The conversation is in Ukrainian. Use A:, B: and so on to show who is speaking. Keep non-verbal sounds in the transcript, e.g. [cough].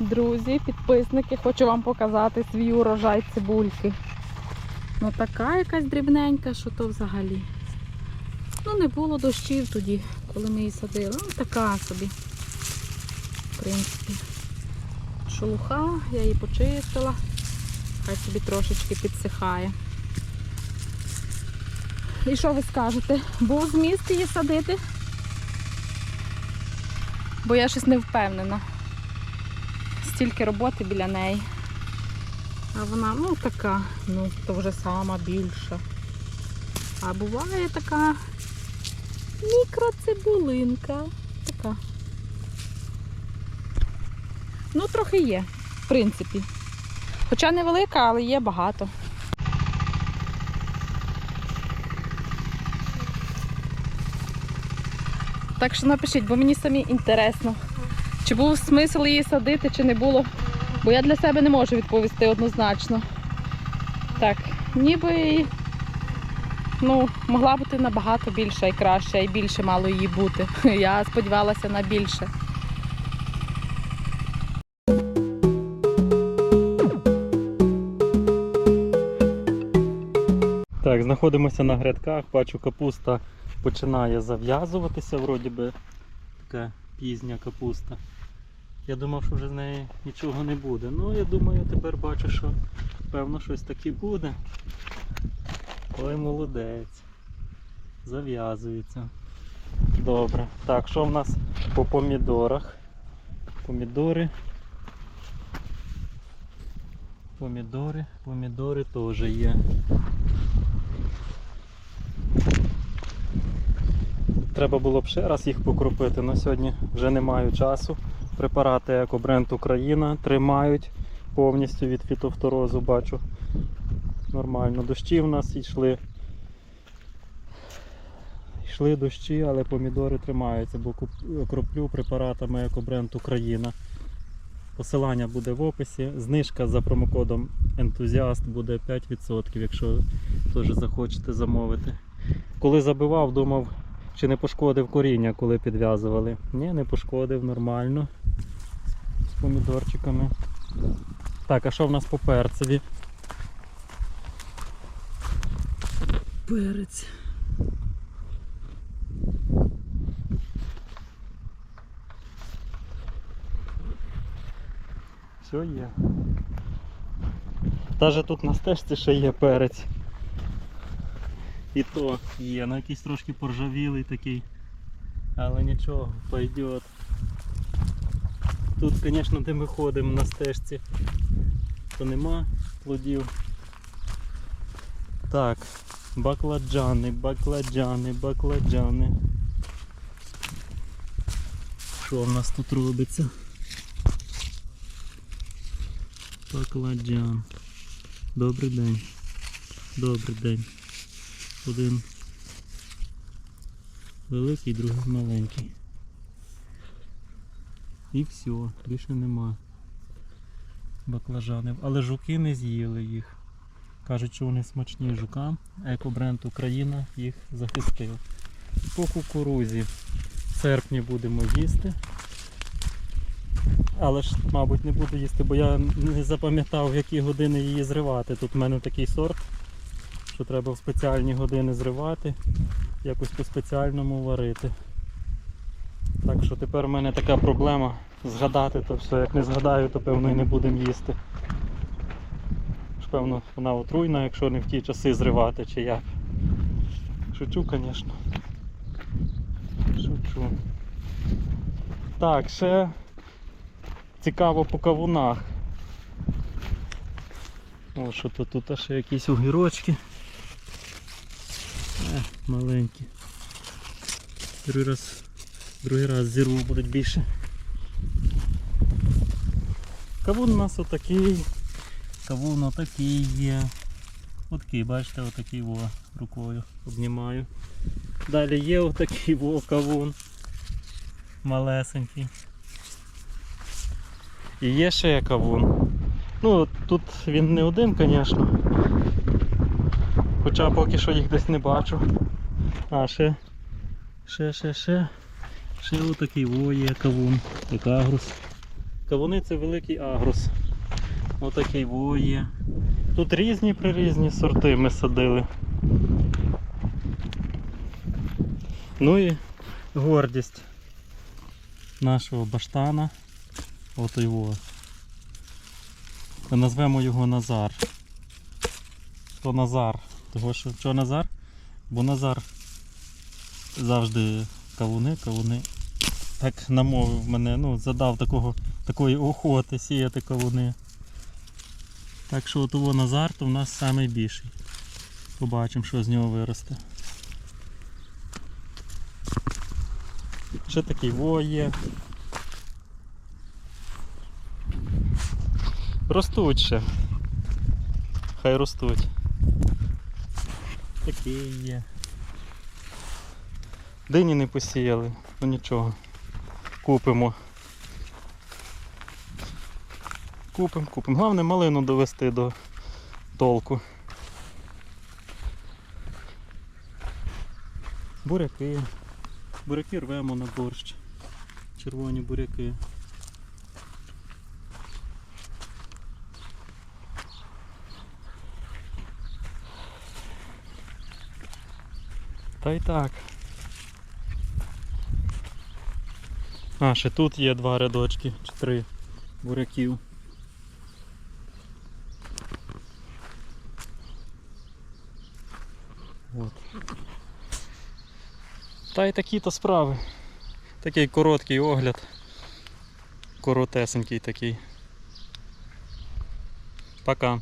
A: Друзі, підписники, хочу вам показати свій урожай цибульки. Ну така якась дрібненька, що то взагалі. Ну, не було дощів тоді, коли ми її садили. Ну, така собі. В принципі. Шелуха, я її почистила. Хай собі трошечки підсихає. І що ви скажете? Був зміст її садити? Бо я щось не впевнена. Стільки роботи біля неї. А вона, ну, така, ну, то вже сама більша. А буває така мікроцибулинка. Така. Ну, трохи є, в принципі. Хоча невелика, але є багато. Так що напишіть, бо мені самі інтересно. Чи був смисл її садити, чи не було. Бо я для себе не можу відповісти однозначно. Так, ніби ну, могла бути набагато більша і краща, і більше мало її бути. [laughs] Я сподівалася на більше.
B: Так, знаходимося на грядках, бачу, капуста починає зав'язуватися, вроді би така пізня капуста. Я думав, що вже з неї нічого не буде. Ну, я думаю, тепер бачу, що певно щось таке буде. Ой, молодець. Зав'язується. Добре. Так, що в нас по помідорах? Помідори. Помідори, помідори теж є. Треба було б ще раз їх покропити, але сьогодні вже не маю часу. Препарати Екобренд Україна тримають повністю від фітофторозу, бачу. Нормально. Дощі в нас йшли. Йшли дощі, але помідори тримаються, бо кроплю препаратами Екобренд Україна. Посилання буде в описі. Знижка за промокодом ентузіаст буде 5%, якщо теж захочете замовити. Коли забивав, думав, чи не пошкодив коріння, коли підв'язували. Ні, не пошкодив, нормально. З помідорчиками. Так, а що в нас по перцеві? Перець. Все є. Даже тут на стежці ще є перець. І то є, ну якийсь трошки поржавілий такий. Але нічого, пойдет. Тут, звісно, де ми ходимо на стежці, то нема плодів. Так, бакладжани, бакладжани, бакладжани. Що в нас тут робиться? Бакладжан. Добрий день. Добрий день. Один великий, другий маленький. І все, більше нема баклажанів. Але жуки не з'їли їх. Кажуть, що вони смачні жукам. Екобренд Україна їх захистив. По кукурузі в серпні будемо їсти. Але ж, мабуть, не буду їсти, бо я не запам'ятав, в які години її зривати. Тут в мене такий сорт що треба в спеціальні години зривати, якось по-спеціальному варити. Так що тепер в мене така проблема згадати то все. Як не згадаю, то певно і не будемо їсти. Ж, Певно, вона отруйна, якщо не в ті часи зривати чи як. Шучу, звісно. Шучу. Так, ще цікаво по кавунах. О, що то тут ще якісь огірочки. Е, маленькі. Другий раз, другий раз зірву будуть більше. Кавун у нас отакий. Кавун отакий є. Отакий, бачите, отакий во рукою обнімаю. Далі є отакий во кавун. Малесенький. І є ще кавун. Ну, тут він не один, звісно. Хоча поки що їх десь не бачу. А, ще, ще, ще, ще. Ще отакий во кавун. Екагрус. Кавуни це великий агрус. Отакий во. Тут різні прирізні сорти ми садили. Ну і гордість нашого баштана. От його. Назвемо його Назар. То Назар. Того що чого Назар? Бо Назар завжди кавуни, кавуни. Так намовив мене, ну, задав такого, такої охоти сіяти кавуни. Так що того Назар то в нас найбільший. Побачимо, що з нього виросте. Ще такий во є. Ростуть ще. Хай ростуть. Такий є. Дині не посіяли, ну нічого. Купимо. Купимо, купимо. Головне малину довести до толку. Буряки. Буряки рвемо на борщ. Червоні буряки. Та й так. А, ще тут є два рядочки, чи три буряків. От. Та й такі-то справи. Такий короткий огляд. Коротесенький такий. Пока.